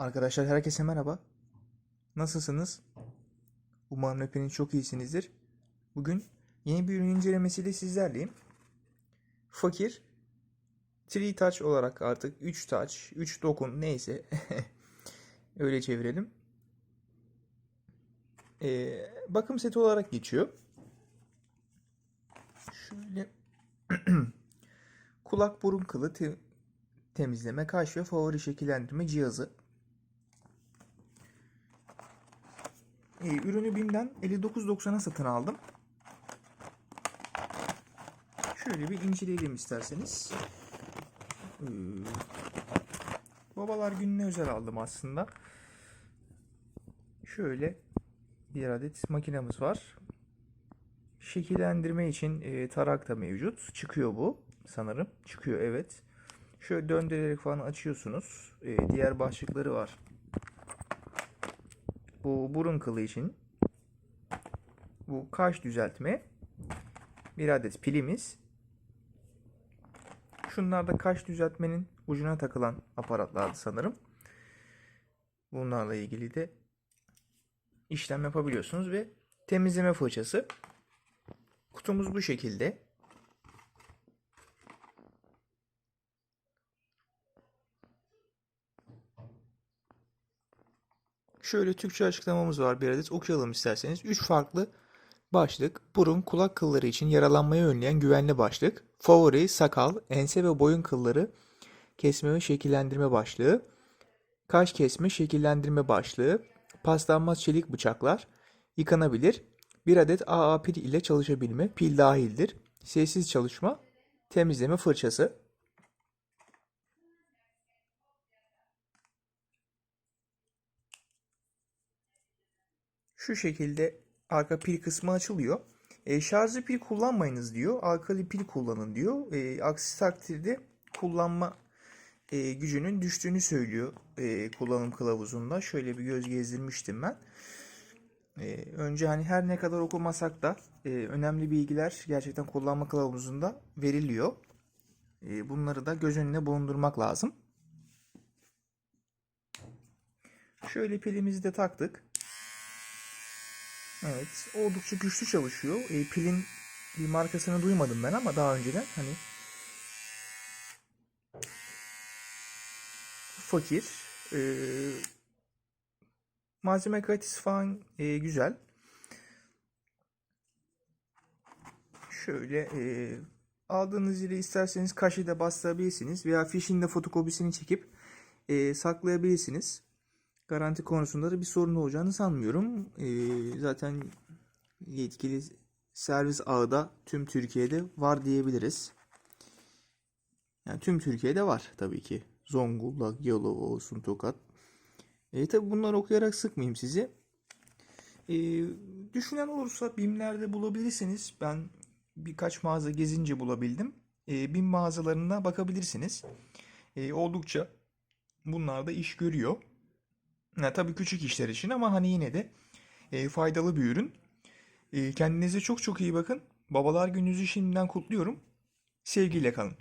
Arkadaşlar herkese merhaba. Nasılsınız? Umarım hepiniz çok iyisinizdir. Bugün yeni bir ürün incelemesiyle sizlerleyim. Fakir 3 touch olarak artık 3 touch, 3 dokun neyse öyle çevirelim. Ee, bakım seti olarak geçiyor. Şöyle kulak burun kılı te- temizleme, kaş ve favori şekillendirme cihazı. Ee, ürünü BİM'den 59.90'a satın aldım. Şöyle bir inceleyelim isterseniz. Ee, babalar gününe özel aldım aslında. Şöyle bir adet makinemiz var. Şekillendirme için e, tarak da mevcut. Çıkıyor bu sanırım. Çıkıyor evet. Şöyle döndürerek falan açıyorsunuz. E, diğer başlıkları var. Bu burun kılı için. Bu kaş düzeltme. Bir adet pilimiz. Şunlar da kaş düzeltmenin ucuna takılan aparatlardı sanırım. Bunlarla ilgili de işlem yapabiliyorsunuz ve temizleme fırçası. Kutumuz bu şekilde. Şöyle Türkçe açıklamamız var bir adet okuyalım isterseniz. 3 farklı başlık. Burun, kulak kılları için yaralanmayı önleyen güvenli başlık. Favori, sakal, ense ve boyun kılları kesme ve şekillendirme başlığı. Kaş kesme, şekillendirme başlığı. Paslanmaz çelik bıçaklar. Yıkanabilir. Bir adet AA pil ile çalışabilme. Pil dahildir. Sessiz çalışma. Temizleme fırçası. Şu şekilde arka pil kısmı açılıyor. E, şarjlı pil kullanmayınız diyor. Alkali pil kullanın diyor. E, aksi takdirde kullanma e, gücünün düştüğünü söylüyor e, kullanım kılavuzunda. Şöyle bir göz gezdirmiştim ben. E, önce hani her ne kadar okumasak da e, önemli bilgiler gerçekten kullanma kılavuzunda veriliyor. E, bunları da göz önüne bulundurmak lazım. Şöyle pilimizi de taktık. Evet, oldukça güçlü çalışıyor. E, pilin bir markasını duymadım ben ama daha önceden hani fakir. E, malzeme kalitesi falan e, güzel. Şöyle e, aldığınız yere isterseniz kaşı da bastırabilirsiniz veya fişin de fotokopisini çekip e, saklayabilirsiniz. Garanti konusunda da bir sorun olacağını sanmıyorum. Ee, zaten yetkili servis ağı da tüm Türkiye'de var diyebiliriz. Yani tüm Türkiye'de var tabii ki. Zonguldak, Yalova olsun, Tokat. E, tabii bunları okuyarak sıkmayayım sizi. E, düşünen olursa BİM'lerde bulabilirsiniz. Ben birkaç mağaza gezince bulabildim. E, BİM mağazalarına bakabilirsiniz. E, oldukça bunlar da iş görüyor. Ya, tabii küçük işler için ama hani yine de e, faydalı bir ürün. E, kendinize çok çok iyi bakın. Babalar gününüzü şimdiden kutluyorum. Sevgiyle kalın.